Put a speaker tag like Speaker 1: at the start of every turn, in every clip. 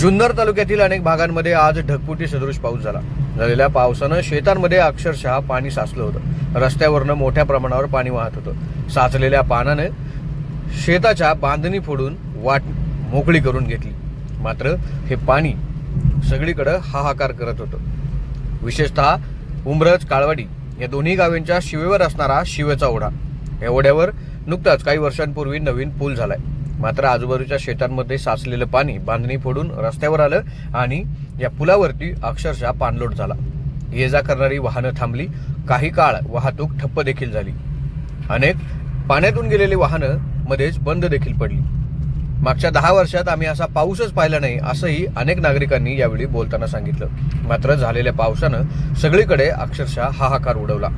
Speaker 1: जुन्नर तालुक्यातील अनेक भागांमध्ये आज ढगपुटी सदृश पाऊस झाला. झालेल्या पावसानं शेतांमध्ये अक्षरशः पाणी साचलं होतं. रस्त्यावरनं मोठ्या प्रमाणावर पाणी वाहत होतं. साचलेल्या पानाने शेताच्या बांधणी फोडून वाट मोकळी करून घेतली. मात्र हे पाणी सगळीकडं हाहाकार करत होतं. विशेषतः उमरज काळवाडी या दोन्ही गावांच्या शिवेवर असणारा शिवेचा ओढा. या ओढ्यावर नुकताच काही वर्षांपूर्वी नवीन पूल झालाय. मात्र आजूबाजूच्या शेतांमध्ये साचलेलं पाणी बांधणी फोडून रस्त्यावर आलं आणि या पुलावरती अक्षरशः पाणलोट झाला. ये जा करणारी वाहनं थांबली. काही काळ वाहतूक ठप्प देखील झाली. अनेक पाण्यातून गेलेली वाहनं मध्येच बंद देखील पडली. मागच्या दहा वर्षात आम्ही असा पाऊसच पाहिला नाही असंही अनेक नागरिकांनी यावेळी बोलताना सांगितलं. मात्र झालेल्या पावसानं सगळीकडे अक्षरशः हाहाकार उडवला.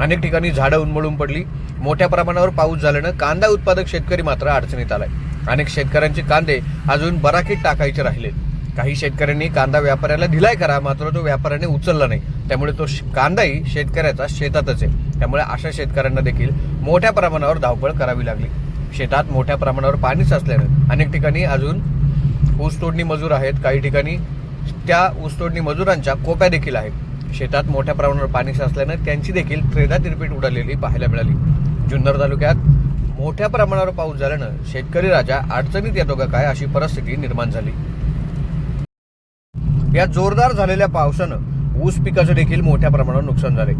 Speaker 1: अनेक ठिकाणी झाडं उन्मळून पडली. मोठ्या प्रमाणावर पाऊस झाल्यानं कांदा उत्पादक शेतकरी मात्र अडचणीत आलाय. अनेक शेतकऱ्यांचे कांदे अजून बराकीत टाकायचे राहिले. काही शेतकऱ्यांनी कांदा व्यापाऱ्याला दिलाय करा मात्र तो व्यापाऱ्याने उचलला नाही. त्यामुळे तो कांदाही शेतकऱ्याचा शेतातच आहे. त्यामुळे अशा शेतकऱ्यांना देखील मोठ्या प्रमाणावर धावपळ करावी लागली. शेतात मोठ्या प्रमाणावर पाणी साचल्यानं अनेक ठिकाणी अजून ऊसतोडणी मजूर आहेत. काही ठिकाणी त्या ऊसतोडणी मजुरांच्या कोप्या देखील आहेत. शेतात मोठ्या प्रमाणावर पाणी साचल्यानं त्यांची देखील त्रेधा तिरपीट उडालेली पाहायला मिळाली. जुन्नर तालुक्यात मोठ्या प्रमाणावर पाऊस झाल्यानं शेतकरी राजा अडचणीत येतो का काय अशी परिस्थिती निर्माण झाली. या जोरदार झालेल्या पावसानं ऊस पिकाचं देखील मोठ्या प्रमाणावर नुकसान झाले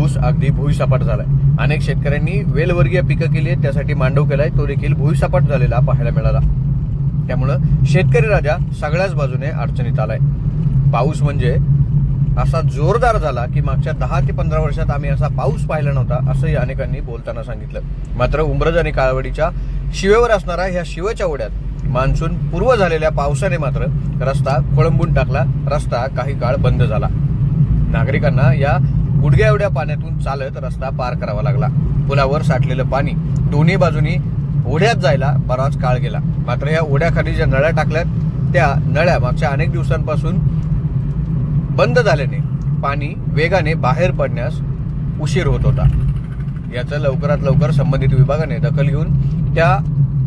Speaker 1: ऊस अगदी भुईसपाट झालाय. अनेक शेतकऱ्यांनी वेलवर्गीय पिकं केली आहेत त्यासाठी मांडव केलाय तो देखील भुईसपाट झालेला पाहायला मिळाला. त्यामुळं शेतकरी राजा सगळ्याच बाजूने अडचणीत आलाय. पाऊस म्हणजे असा जोरदार झाला की मागच्या दहा ते पंधरा वर्षात आम्ही असा पाऊस पाहिला नव्हता असंही अनेकांनी बोलताना सांगितलं. मात्र उंब्रज आणि काळवडीच्या शिवेवर असणारा ह्या शिवेच्या ओढ्यात मान्सून पूर्व झालेल्या पावसाने मात्र रस्ता खोळंबून टाकला रस्ता काही काळ बंद झाला. नागरिकांना या गुडघ्या एवढ्या पाण्यातून चालत रस्ता पार करावा लागला. पुलावर साठलेलं पाणी दोन्ही बाजूनी ओढ्यात जायला बराच काळ गेला. मात्र या ओढ्याखाली ज्या नळ्या टाकल्यात त्या नळ्या मागच्या अनेक दिवसांपासून बंद झाल्याने पाणी वेगाने बाहेर पडण्यास उशीर होत होता. याचं लवकरात लवकर संबंधित विभागाने दखल घेऊन त्या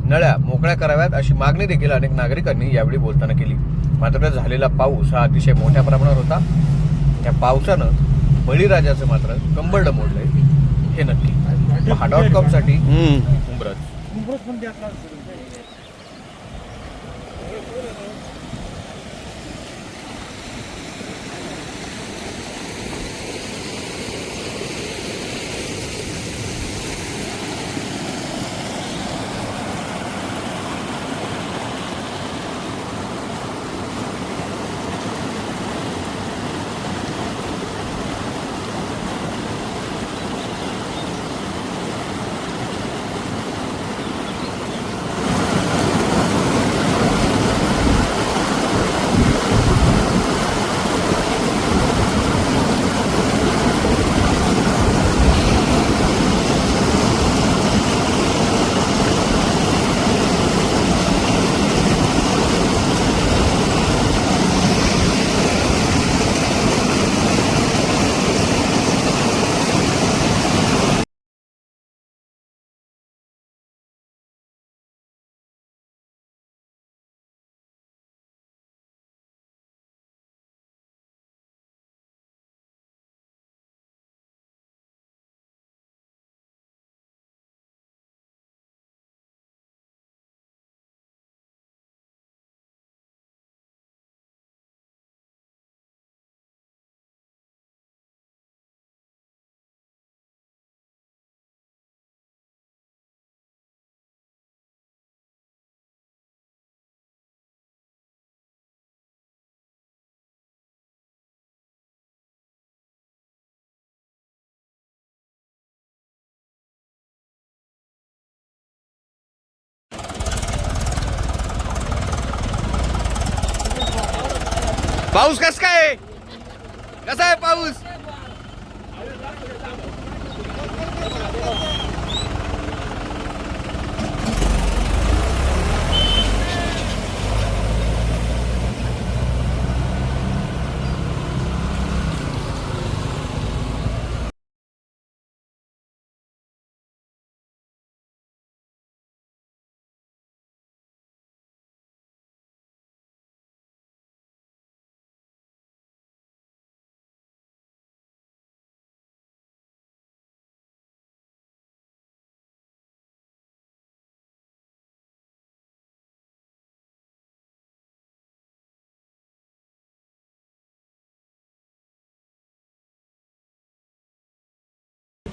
Speaker 1: नळ्या मोकळ्या कराव्यात अशी मागणी देखील अनेक नागरिकांनी यावेळी बोलताना केली. मात्र झालेला पाऊस हा अतिशय मोठ्या प्रमाणावर होता. त्या पावसानं बळीराजाचं मात्र कंबरड मोडलंय हे नक्की. हा डॉट कॉमसाठी पाऊस कस काय? कसा आहे पाऊस?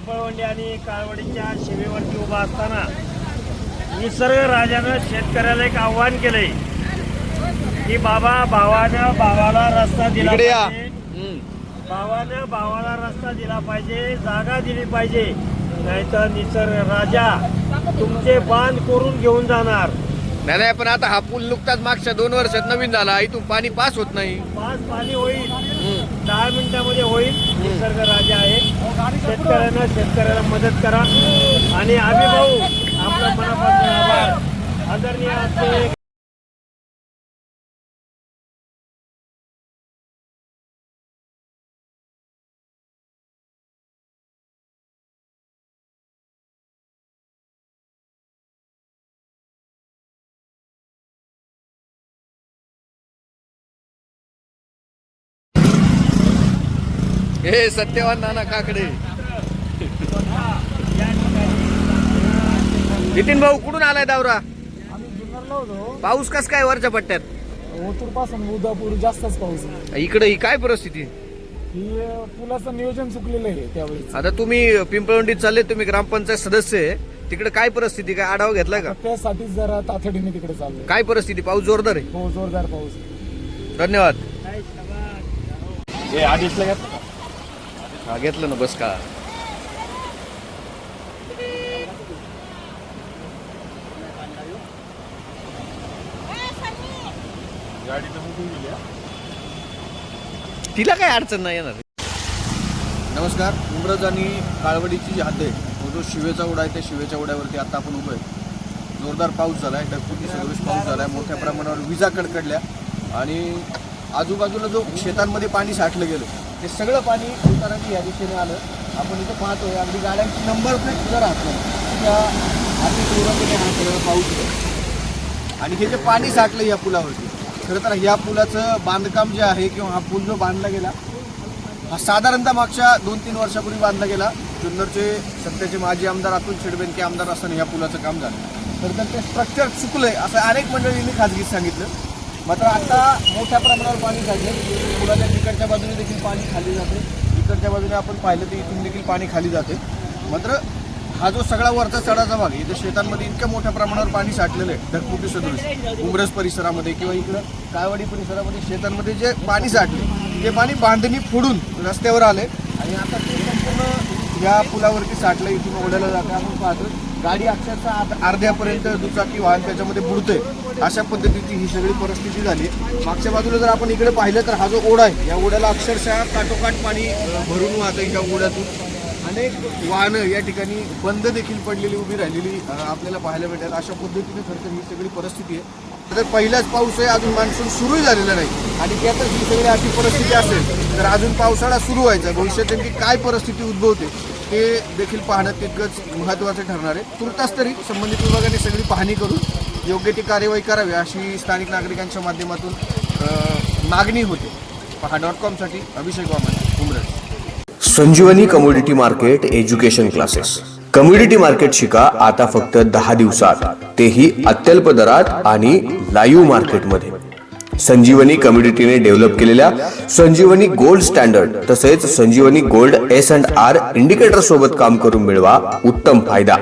Speaker 2: पिंपळवंडी आणि काळवडीच्या शिमेवरती उभा असताना निसर्ग राजानं शेतकऱ्याला एक आव्हान केलंय. की बाबा भावानं भावाला रस्ता दिला पाहिजे. भावानं भावाला रस्ता दिला पाहिजे जागा दिली पाहिजे. नाहीतर निसर्ग राजा तुमचे बांध करून घेऊन जाणार.
Speaker 1: नाही नाही पण आता हा पूल नुकताच मागच्या दोन वर्षात नवीन झाला. इथून पाणी पास होत नाही.
Speaker 2: पाच पाणी होईल. दहा मिनिटामध्ये होईल. निसर्ग राजा आहे. शेतकऱ्यांना शेतकऱ्याला मदत करा. आणि आम्ही भाऊ आपल्या मनापासून आभार. आदरणीय आमचे
Speaker 1: हे सत्यवान नाना काकडे. नितीन भाऊ कुठून आलाय दावरा? पाऊस कस काय वरच्या पट्ट्यात?
Speaker 3: ओतूरपासून उदापूर जास्तच पाऊस आहे.
Speaker 1: इकडे ही काय परिस्थिती?
Speaker 3: ही अं, पुलाचं नियोजन चुकलेलं आहे त्यावेळेस.
Speaker 1: आता तुम्ही पिंपळवंडीत चालले तुम्ही ग्रामपंचायत सदस्य आहे. तिकडे काय परिस्थिती काय आढावा घेतला का?
Speaker 3: त्यासाठीच जरा तातडीने तिकडे चाललोय.
Speaker 1: काय परिस्थिती पाऊस जोरदार आहे?
Speaker 3: हो जोरदार पाऊस आहे.
Speaker 1: धन्यवाद.
Speaker 2: हे अडीचला घेतलं
Speaker 1: हा घेतलं ना बस का? तिला काय अडचण नाही येणार? नमस्कार उमरज आणि काळवडीची जी हद्द आहे तो जो शिवेचा उडा आहे त्या शिवेच्या उड्यावरती आता आपण उभं आहे जोरदार पाऊस झाला आहे ढगफुटी सदृश पाऊस झाला आहे मोठ्या प्रमाणावर विजा कडकडल्या आणि आजूबाजूला जो शेतांमध्ये पाणी साठलं गेलं हे सगळं पाणी उताराने या दिशेने आलं. आपण इथं पाहतोय अगदी गाड्यांची नंबर प्लेट सुद्धा राहत. नाही त्या अति तीव्रतेने हा सगळं पाऊस आणि हे जे पाणी साठलं या पुलावरती खरं तर या पुलाचं बांधकाम जे आहे किंवा हा पूल जो बांधला गेला हा साधारणतः मागच्या दोन तीन वर्षापूर्वी बांधला गेला. जुन्नरचे सध्याचे माजी आमदार अतुल शेडबेनके आमदार असताना या पुलाचं काम झालं. खरं तर ते स्ट्रक्चर चुकलंय असं अनेक मंडळींनी खाजगीत सांगितलं. मात्र आता मोठ्या प्रमाणावर पाणी झाले. पुलाच्या तिकडच्या बाजूने देखील पाणी खाली जाते. इकडच्या बाजूने आपण पाहिलं तर इथून देखील पाणी खाली जाते. मात्र हा जो सगळा वरचा चढाचा भाग आहे, इथं शेतांमध्ये इतक्या मोठ्या प्रमाणावर पाणी साठलेलं आहे. ढगफुटी सदृश उमरस परिसरामध्ये किंवा इकडं काळवाडी परिसरामध्ये शेतांमध्ये जे पाणी साठले ते पाणी बांधणी फोडून रस्त्यावर आले. आणि आता ते संपूर्ण या पुलावरती साठलं इथून ओढायला जातं. आपण पाहतो गाडी अक्षरशः अर्ध्यापर्यंत दुचाकी वाहन त्याच्यामध्ये बुडतंय. अशा पद्धतीची ही सगळी परिस्थिती झाली. मागच्या बाजूला जर आपण इकडे पाहिलं तर हा जो ओढा आहे या ओढ्याला अक्षरशः काटोकाट पाणी भरून भरून वाहतं या ओढ्यातून. अनेक वाहनं या ठिकाणी बंद देखील पडलेली उभी राहिलेली आपल्याला पाहायला भेटेल अशा पद्धतीने खरं तर ही सगळी परिस्थिती आहे. तर पहिलाच पाऊस आहे अजून मान्सून सुरूही झालेला नाही. आणि त्यातच ही सगळी अशी परिस्थिती असेल तर अजून पावसाळा सुरू व्हायचा. भविष्यात नेमकी काय परिस्थिती उद्भवते हे देखील पाहणं तितकंच महत्त्वाचं ठरणार आहे. तुर्तास तरी संबंधित विभागाने सगळी पाहणी करून योग्य ती कार्यवाही करावी अशी स्थानिक नागरिकांच्या माध्यमातून मागणी होते. पहा dot कॉमसाठी Abhishek Waman Umraj.
Speaker 4: Sanjeevani commodity market education classes. Community market शिका आता फक्त दहा दिवसात. तेही अत्यल्प दरात आणि लाईव्ह मार्केटमध्ये. संजीवनी कम्युनिटीने डेव्हलप केलेल्या संजीवनी गोल्ड स्टँडर्ड तसेच Sanjivani gold S and R indicator सोबत काम करून मिळवा उत्तम फायदा.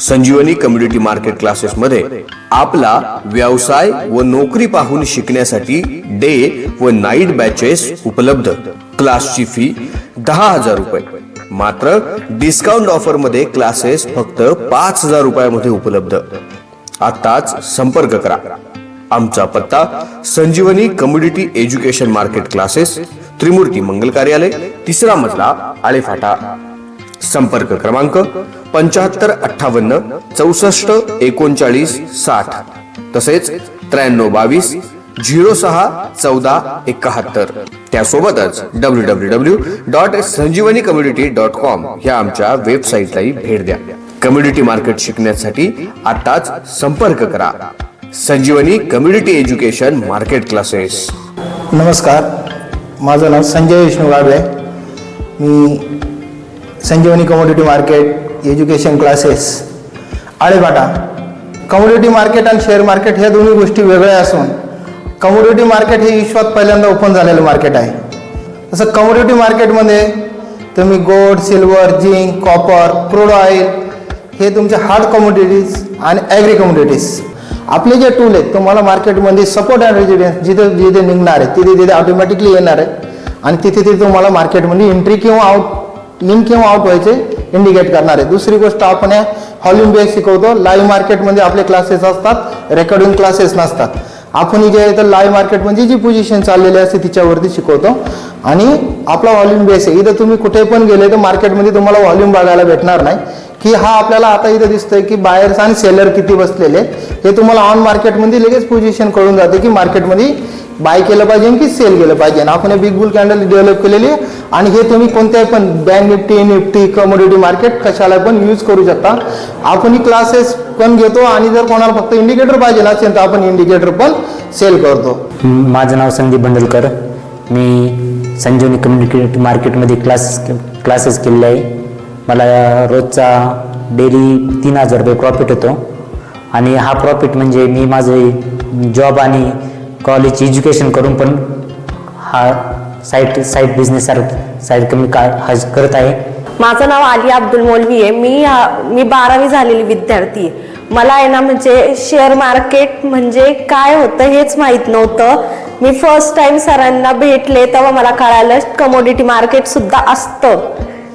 Speaker 4: संजीवनी कम्युनिटी मार्केट क्लासेस मध्ये आपला व्यवसाय व नोकरी पाहून शिकण्यासाठी डे व नाईट बॅचेस उपलब्ध. क्लासची फी दहा हजार रुपये. मात्र डिस्काउंट ऑफरमध्ये क्लासेस फक्त पाच हजार रुपयामध्ये उपलब्ध. आताच संपर्क करा. आमचा पत्ता Sanjivani community education market classes Trimurti Mangal Karyalay तिसरा मजला आळेफाटा. संपर्क क्रमांक पंच्याहत्तर अठ्ठावन्न चौसष्ट एकोणचाळीस साठ. तसेच त्र्याण्णव बावीस झिरो सहा चौदा एकाहत्तर. त्यासोबतच W W W dot Sanjivani community dot com ह्या आमच्या वेबसाईटलाही भेट द्या. कम्युनिटी मार्केट शिकण्यासाठी आताच संपर्क करा. Sanjivani community education market classes.
Speaker 5: नमस्कार माझं नाव संजय विष्णू गाडवे. मी Sanjivani commodity market education classes Alephata. Commodity market आणि शेअर मार्केट ह्या दोन्ही गोष्टी वेगळ्या असून कमोडिटी मार्केट हे विश्वात पहिल्यांदा ओपन झालेलं मार्केट आहे. तसं कमोडिटी मार्केटमध्ये तुम्ही gold silver zinc copper crude oil हे तुमचे हार्ड कमोडिटीज आणि ॲग्री कमोडिटीज. आपले जे टूल आहेत तुम्हाला मार्केटमध्ये सपोर्ट अँड रेजिडेन्स जिथे जिथे निघणार आहे तिथे तिथे ऑटोमॅटिकली येणार आहे. आणि तिथे तिथे तुम्हाला मार्केटमध्ये एंट्री किंवा आउट इन किंवा आउट व्हायचे इंडिकेट करणार आहे. दुसरी गोष्ट आपण या हॉल्यूम बेस शिकवतो लाईव्ह मार्केटमध्ये आपले क्लासेस असतात रेकॉर्डिंग क्लासेस नसतात. आपण जे आहे तर लाईव्ह मार्केटमध्ये जी पोझिशन चाललेली असते तिच्यावरती शिकवतो. आणि आपला व्हॉल्यूम बेस आहे. इथं तुम्ही कुठे पण गेले तर मार्केटमध्ये तुम्हाला व्हॉल्यूम बघायला भेटणार नाही. की हा आपल्याला आता इथं दिसतोय की बायर्स आणि सेलर किती बसलेले हे तुम्हाला ऑन मार्केटमध्ये लगेच पोझिशन कळून जाते की मार्केटमध्ये बाय केलं पाहिजे की सेल केलं पाहिजे. आणि आपण बिग बुल कॅन्डल डेव्हलप केलेली आहे. आणि हे तुम्ही कोणत्याही पण bank Nifty Nifty commodity market कशाला पण यूज करू शकता. आपण क्लासेस पण घेतो आणि जर कोणाला फक्त इंडिकेटर पाहिजे असेल तर आपण इंडिकेटर पण सेल करतो.
Speaker 6: माझं नाव संदीप बंडलकर. मी संजीवनी कम्युनिकेट मार्केटमध्ये क्लास क्लासेस केलेले आहे. मला रोजचा डेली तीन हजार रुपये प्रॉफिट होतो. आणि हा प्रॉफिट म्हणजे मी माझे जॉब आणि कॉलेज एज्युकेशन करून पण हा साईट साईट बिझनेस साईड कमी का हा करत आहे.
Speaker 7: माझं नाव आलिया अब्दुल मौलवी आहे. मी मी बारावी झालेली विद्यार्थी आहे. मला आहे ना म्हणजे शेअर मार्केट म्हणजे काय होतं हेच माहीत नव्हतं. मी फर्स्ट टाइम सरांना भेटले तेव्हा मला कळालं कमोडिटी मार्केट सुद्धा असतं.